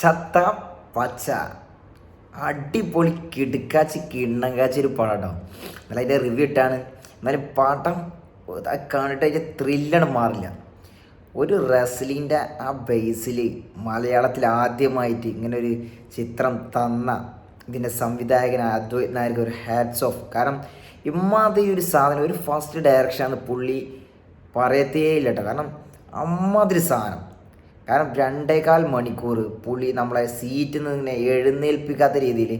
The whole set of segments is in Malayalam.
ചത്ത പച്ച. അടിപൊളി കിടുക്കാച്ചി കിണ്ണം കാച്ചി ഒരു പടം കേട്ടോ. എന്നാലും അതിന്റെ റിവ്യൂ ഇട്ടാണ്. എന്നാലും പാട്ടം കണ്ടിട്ട് അതിന്റെ ത്രില്ലണ് മാറില്ല. ഒരു റെസ്ലിന്റെ ആ ബേസിൽ മലയാളത്തിൽ ആദ്യമായിട്ട് ഇങ്ങനെ ഒരു ചിത്രം തന്ന ഇതിന്റെ സംവിധായകൻ അദ്വൈത് നായർക്ക് ഒരു ഹാറ്റ്സ് ഓഫ് കാരണം ഇമ്മാതിരി ഒരു സാധനം ഒരു ഫസ്റ്റ് ഡയറക്ഷനാണ് പുള്ളി പറയത്തേ ഇല്ല കേട്ടോ. കാരണം അമ്മാതിരി സാധനം. കാരണം രണ്ടേകാൽ മണിക്കൂർ പുളി നമ്മളെ സീറ്റിൽ നിന്ന് ഇങ്ങനെ എഴുന്നേൽപ്പിക്കാത്ത രീതിയിൽ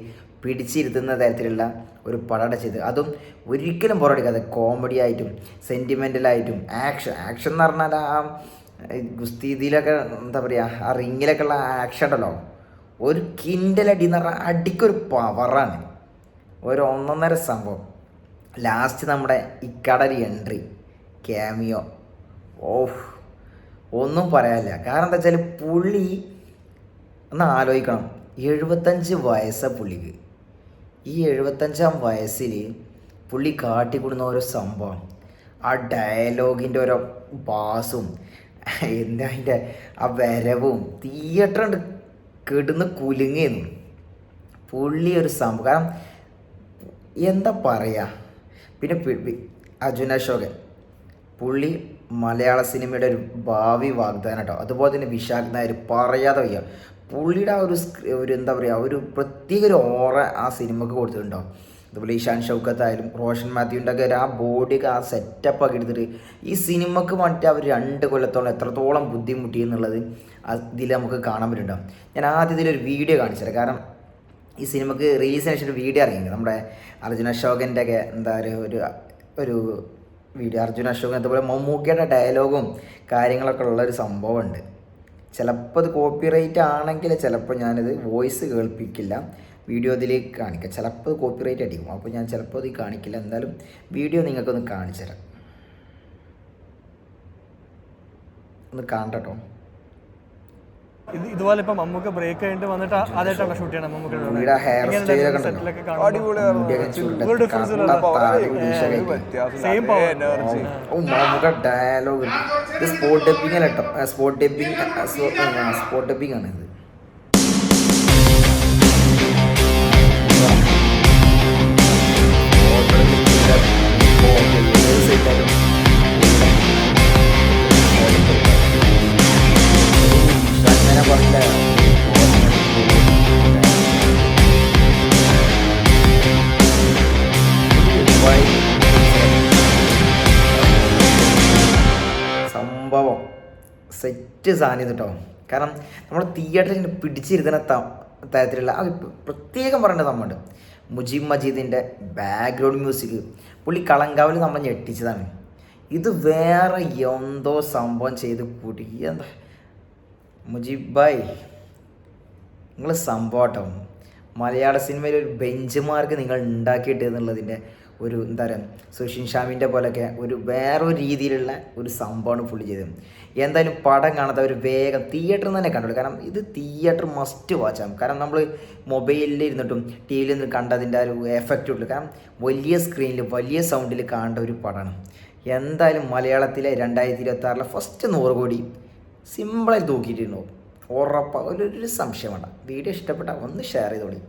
പിടിച്ചിരുത്തുന്ന തരത്തിലുള്ള ഒരു പടം ചെയ്ത്. അതും ഒരിക്കലും പുറടിക്കാതെ കോമഡി ആയിട്ടും സെന്റിമെന്റലായിട്ടും ആക്ഷൻ ആക്ഷൻ എന്ന് പറഞ്ഞാൽ ആ ഗുസ്തി ഇതിലൊക്കെ എന്താ പറയുക ആ റിങ്ങിലൊക്കെ ഉള്ള ആക്ഷൻ ഉണ്ടല്ലോ. ഒരു കിൻഡലടി എന്ന് പറഞ്ഞാൽ അടിക്കൊരു പവറാണ് ഒരു ഒന്നൊന്നര സംഭവം. ലാസ്റ്റ് നമ്മുടെ ഇക്കടൽ എൻട്രി ക്യാമിയോ ഓഹ്. ഒന്നും പറയാനില്ല. കാരണം എന്താ വെച്ചാൽ പുള്ളി ഒന്ന് ആലോചിക്കണം. എഴുപത്തഞ്ച് വയസ്സാണ് പുള്ളിക്ക്. ഈ എഴുപത്തഞ്ചാം വയസ്സിൽ പുള്ളി കാട്ടിക്കൊടുന്ന ഓരോ സംഭവം ആ ഡയലോഗിന്റെ ഓരോ ബാസും എന്താ അതിന്റെ ആ വരവും തിയേറ്റർ ഉണ്ട് കിടന്ന് കുലുങ്ങിയിരുന്നു പുള്ളി ഒരു സംഭവം കാരണം എന്താ പറയുക പിന്നെ അർജുന അശോകൻ. പുള്ളി മലയാള സിനിമയുടെ ഒരു ഭാവി വാഗ്ദാനം കേട്ടോ. അതുപോലെ തന്നെ വിശാഖ് നായർ പറയാതെ വയ്യ. പുള്ളിയുടെ ആ ഒരു ഒരു എന്താ പറയുക ഒരു പ്രത്യേക ഒരു ഓറ ആ സിനിമക്ക് കൊടുത്തിട്ടുണ്ടോ? അതുപോലെ ഇഷാൻ ഷൗക്കത്ത് ആയാലും റോഷൻ മാത്യുവിന്റെ ഒക്കെ ആ ബോഡിയൊക്കെ ആ സെറ്റപ്പ് ആക്കി എടുത്തിട്ട് ഈ സിനിമക്ക് വേണ്ടിയിട്ട് അവർ രണ്ട് കൊല്ലത്തോളം എത്രത്തോളം ബുദ്ധിമുട്ടി എന്നുള്ളത് ഇതിൽ നമുക്ക് കാണാൻ പറ്റുന്നുണ്ടാവും ഞാൻ ആദ്യം ഇതിലൊരു വീഡിയോ കാണിച്ചത് കാരണം ഈ സിനിമക്ക് റിലീസിന് ശേഷം ഒരു വീഡിയോ ഇറങ്ങി നമ്മുടെ അർജുന അശോകന്റെ ഒക്കെ എന്താ പറയുക ഒരു ഒരു വീഡിയോ അർജുൻ അശോകൻ അതുപോലെ മമ്മൂക്കയുടെ ഡയലോഗും കാര്യങ്ങളൊക്കെ ഉള്ള ഒരു സംഭവമുണ്ട്. ചിലപ്പോൾ അത് കോപ്പിറൈറ്റ് ആണെങ്കിൽ ചിലപ്പോൾ ഞാനത് വോയിസ് കേൾപ്പിക്കില്ല. വീഡിയോ ഇതിലേക്ക് കാണിക്കാം. ചിലപ്പോൾ കോപ്പി റൈറ്റ് അടിക്കും. അപ്പോൾ ഞാൻ ചിലപ്പോൾ ഇത് കാണിക്കില്ല. എന്തായാലും വീഡിയോ നിങ്ങൾക്കൊന്ന് കാണിച്ചു തരാം. ഒന്ന് കാണട്ടോ. ഇത് ഇതുപോലെ ഇപ്പൊ മമ്മൂക്ക ബ്രേക്ക് കഴിഞ്ഞിട്ട് വന്നിട്ട് ആദ്യമായിട്ടാണ് ഷൂട്ട് ചെയ്യണം നമുക്ക് ഡയലോഗ് സ്പോട്ട് ടെപ്പിംഗ് അല്ല സ്പോട്ട് ഡബിങ് സ്പോട്ട് ഡബിങ് ആണ് ഇത് സെറ്റ് സാധനം കേട്ടോ. കാരണം നമ്മൾ തിയേറ്ററിൽ പിടിച്ചിരുത്തുന്ന ത- തരത്തിലുള്ള അത് പ്രത്യേകം പറയേണ്ട സംഭവമുണ്ട്. മുജീബ് മജീദിന്റെ ബാക്ക്ഗ്രൗണ്ട് മ്യൂസിക് പുള്ളി കളങ്കാവിൽ നമ്മൾ ഞെട്ടിച്ചതാണ്. ഇത് വേറെ എന്തോ സംഭവം ചെയ്ത് കൂട്ടി. എന്താ? മുജീബ് ഭായ് നിങ്ങൾ സംഭവം മലയാള സിനിമയിൽ ഒരു ബെഞ്ച് മാർക്ക് നിങ്ങൾ ഉണ്ടാക്കിയിട്ട് എന്നുള്ളതിന്റെ ഒരു എന്താ പറയുക സുഷിൻ ഷാമിന്റെ പോലെയൊക്കെ ഒരു വേറൊരു രീതിയിലുള്ള ഒരു സംഭവമാണ് പുള്ളി ചെയ്തത്. എന്തായാലും പടം കാണാത്ത ഒരു വേഗം തിയേറ്ററിൽ തന്നെ കണ്ടുള്ളൂ കാരണം ഇത് തിയേറ്റർ മസ്റ്റ് വാച്ച് ആണ്. കാരണം നമ്മൾ മൊബൈലിൽ ഇരുന്നിട്ടും ടി വിയിൽ നിന്ന് കണ്ടതിന്റെ ഒരു എഫക്റ്റ് ഉള്ളൂ. കാരണം വലിയ സ്ക്രീനിൽ വലിയ സൗണ്ടിൽ കാണേണ്ട ഒരു പടമാണ് എന്തായാലും മലയാളത്തിലെ രണ്ടായിരത്തി ഇരുപത്തി ആറിലെ ഫസ്റ്റ് നൂറ് കോടി സിമ്പിളായി തൂക്കിയിട്ടുണ്ടാവും ഉറപ്പാണ് ഒരു സംശയം വേണ്ട. വീഡിയോ ഇഷ്ടപ്പെട്ടാൽ ഒന്ന് ഷെയർ ചെയ്തോളി.